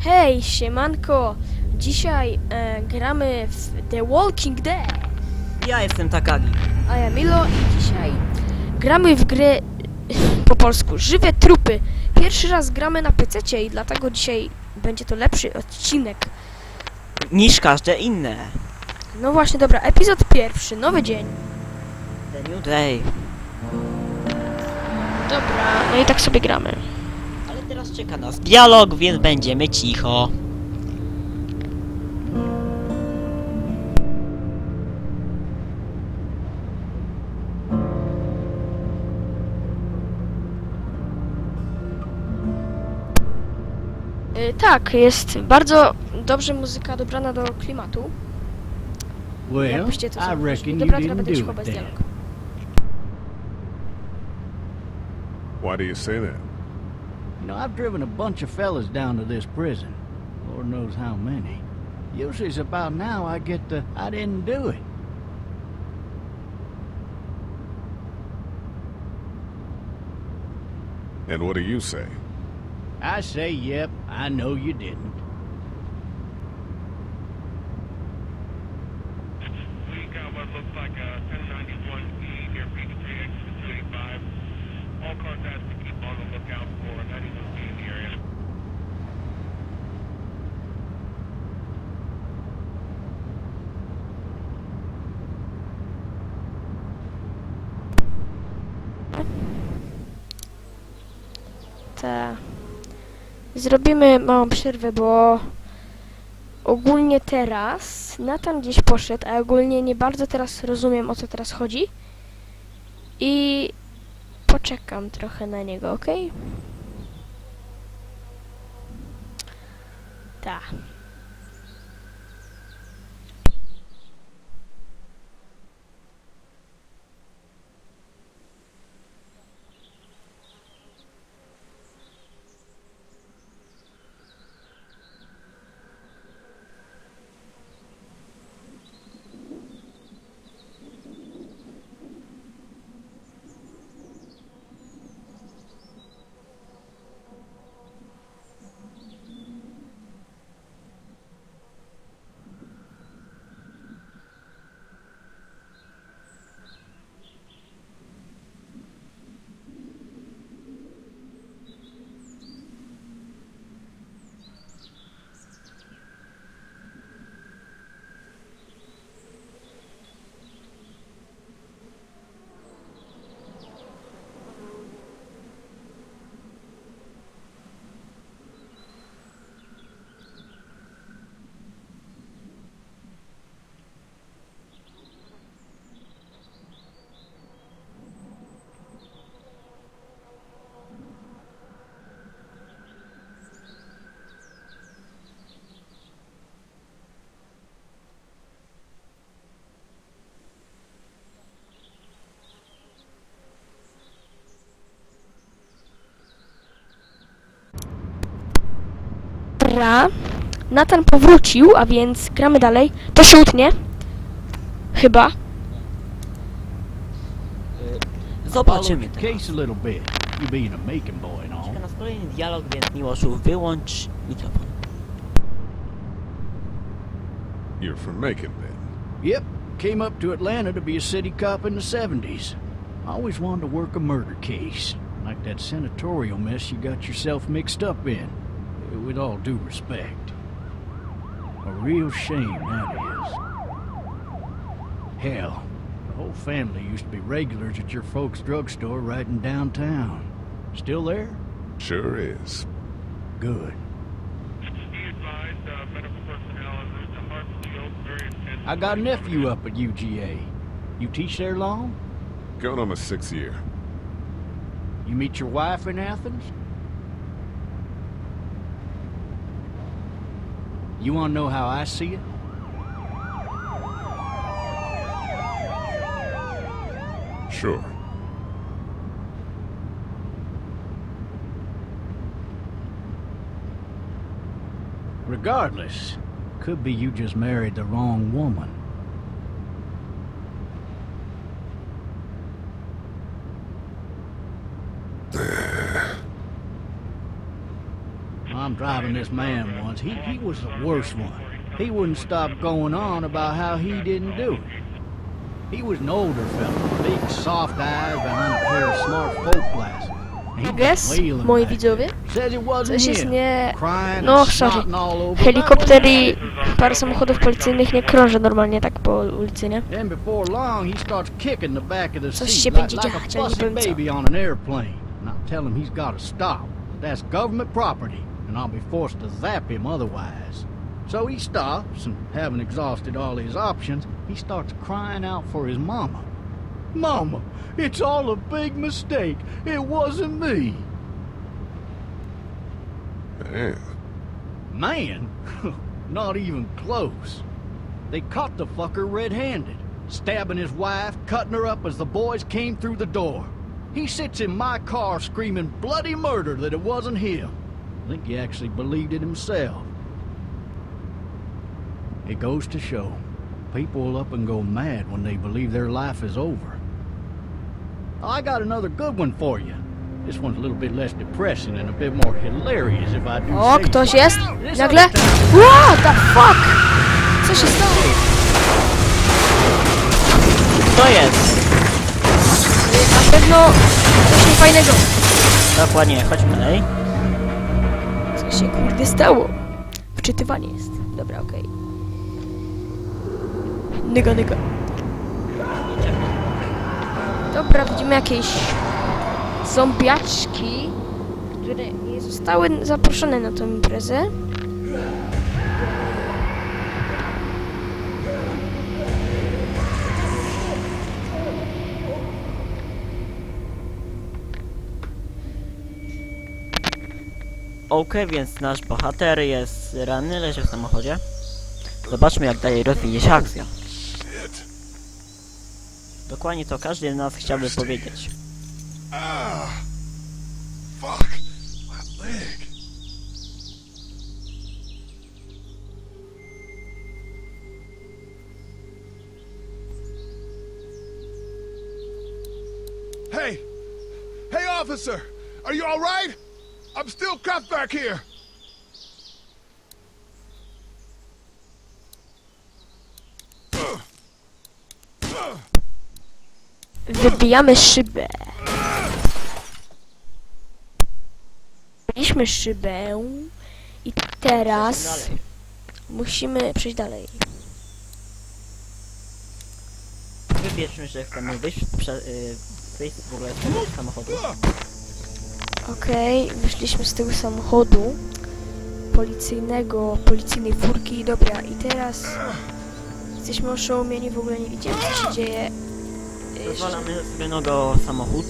Hej, siemanko! Dzisiaj e, gramy w The Walking Dead, Ja jestem Takagi. a ja Milo i dzisiaj gramy w grę po polsku Żywe Trupy. Pierwszy raz gramy na PC i dlatego dzisiaj będzie to lepszy odcinek. Niż każde inne. No właśnie, dobra, epizod pierwszy, nowy dzień. The New Day. Dobra, no i tak sobie gramy. Teraz czeka nas dialog, więc będziemy cicho. Y, tak, jest bardzo dobrze muzyka dobrana do klimatu. Well, Jakbyście to I zauważyli. reckon you Dobra, teraz didn't będę do cicho it bez then. dialogu. Why do you say that? You know, I've driven a bunch of fellas down to this prison. Lord knows how many. Usually it's about now I get the, I didn't do it. And what do you say? I say, yep, I know you didn't. Zrobimy małą przerwę, bo ogólnie teraz Nathan gdzieś poszedł, a ogólnie nie bardzo teraz rozumiem o co teraz chodzi. I poczekam trochę na niego, ok? Tak. Dobra. Nathan powrócił, a więc gramy dalej. To się utnie. Chyba. Zobaczymy Follow the teraz. Czeka nas kolejny dialog, więc Miłoszu, wyłącz mikrofon. You're from Macon, then. Yep, came up to Atlanta to be a city cop in the 70s. Always wanted to work a murder case. Like that senatorial mess you got yourself mixed up in. With all due respect. A real shame, that is. Hell, the whole family used to be regulars at your folks' drugstore right in downtown. Still there? Sure is. Good. Be advised, uh, medical personnel is at the Hartsfield, very intense. I got a nephew up at UGA. You teach there long? Going on my sixth year. You meet your wife in Athens? You want to know how I see it? Sure. Regardless, could be you just married the wrong woman. driving this man once. He, he was the worst one. He wouldn't stop going on about how he didn't do it. He was an older fellow, big soft eyes behind a pair of smart folk glasses. Guess, moi widzowie, coś jest nie... No, sorry. Helikoptery, parę samochodów policyjnych nie krąży normalnie tak po ulicy, nie? Coś się będzie dziać, ale nie powiem co. That's government property and I'll be forced to zap him otherwise. So he stops, and having exhausted all his options, he starts crying out for his mama. Mama, it's all a big mistake. It wasn't me. Man, Man? Not even close. They caught the fucker red-handed, stabbing his wife, cutting her up as the boys came through the door. He sits in my car screaming bloody murder that it wasn't him. I think he actually believed it himself. It goes to show, people will up and go mad when they believe their life is over. I got another good one for you. This one's a little bit less depressing and a bit more hilarious if I do O, say so. ktoś jest? This Nagle... other time- What the fuck? Co się stało? To jest! Na pewno coś niefajnego. Dokładnie, chodźmy dalej. Się kurde stało? Wczytywanie jest. Dobra, okej. Nyga, nyga. Dobra, widzimy jakieś zombiaczki, które nie zostały zaproszone na tę imprezę. Okej, więc nasz bohater jest ranny, leży w samochodzie. Zobaczmy jak dalej rozwinie się akcja. Dokładnie to każdy z nas chciałby powiedzieć. Hey! Hey, officer! Are you all right? I'm still cuffed back here. Wybijamy szybę. Wybiliśmy szybę i teraz musimy przejść dalej. Wybierzmy, że chcemy wyjść, prze, y, wyjść w ogóle z samochodu. Okej, wyszliśmy z tego samochodu policyjnego, policyjnej furki. Dobra, i teraz jesteśmy oszołomieni, w ogóle nie widzimy co się dzieje. Pozwalamy sobie nogą samochód.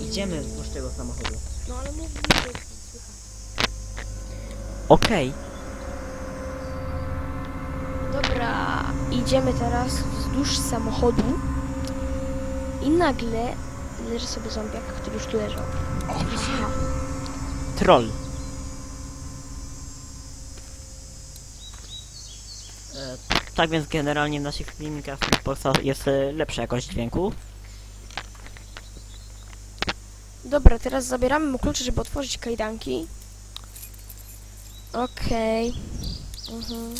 Idziemy wzdłuż tego samochodu. No ale mów Okej. Dobra, idziemy teraz wzdłuż samochodu i nagle leży sobie zombiak, który już tu leżał. Troll. E, tak więc generalnie w naszych filmikach jest e, lepsza jakość dźwięku. Dobra, teraz zabieramy mu klucze, żeby otworzyć kajdanki. Okej. Mhm.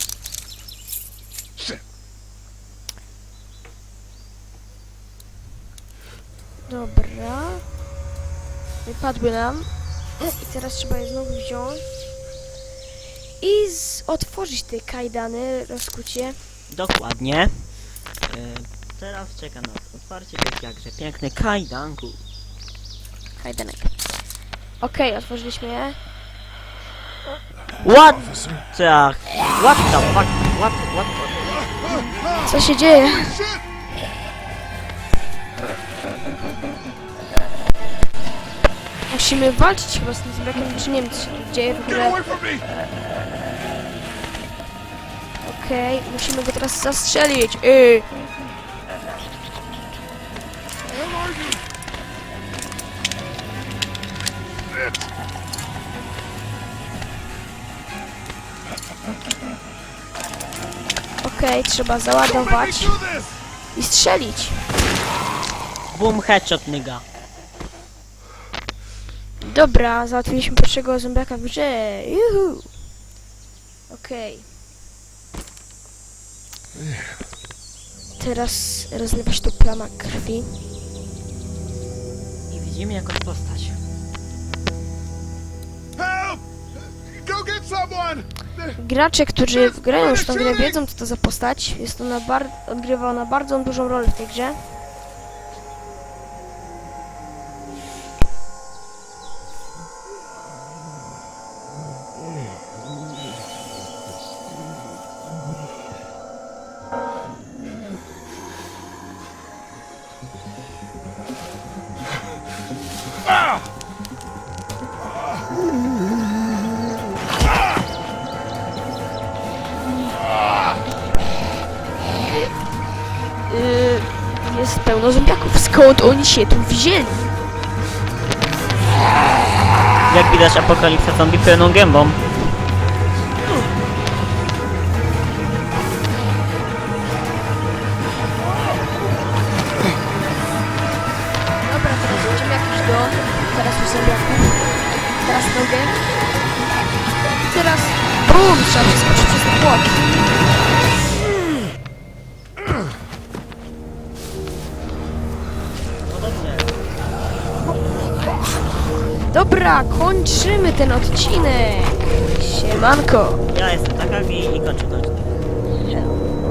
Dobra. Wypadły nam. I teraz trzeba je znowu wziąć. I z otworzyć te kajdany, rozkucie. Dokładnie. E, teraz czeka nas otwarcie tych jakże pięknych kajdanków. Kajdanek. Okej, otworzyliśmy je. What? Tak. What the fuck? What? What? Co się dzieje? Musimy walczyć chyba z tym zombiakiem, czy nie wiem co się tu dzieje w ogóle. Okej, musimy go teraz zastrzelić. Yy. Okej, trzeba Don't make załadować i strzelić. Boom headshot nigga. Dobra, załatwiliśmy pierwszego zombiaka w grze. Juhu. Okej. Teraz rozlewasz tu plama krwi. I widzimy jakąś postać. Help! Go get someone! Gracze, którzy grają już w tą grę, wiedzą co to za postać. Jest ona bar- odgrywa ona bardzo dużą rolę w tej grze. Yy, jest pełno zombiaków. Skąd oni się tu wzięli? Jak widać apokalipsa zombie pełną gębą. Dobra, teraz będziemy jakiś dom. Teraz już zombiaków. Teraz nogę. Teraz BUM! Trzeba przeskoczyć przez płot. Dobra, kończymy ten odcinek. Siemanko. Ja jestem Takagi i kończę ten odcinek.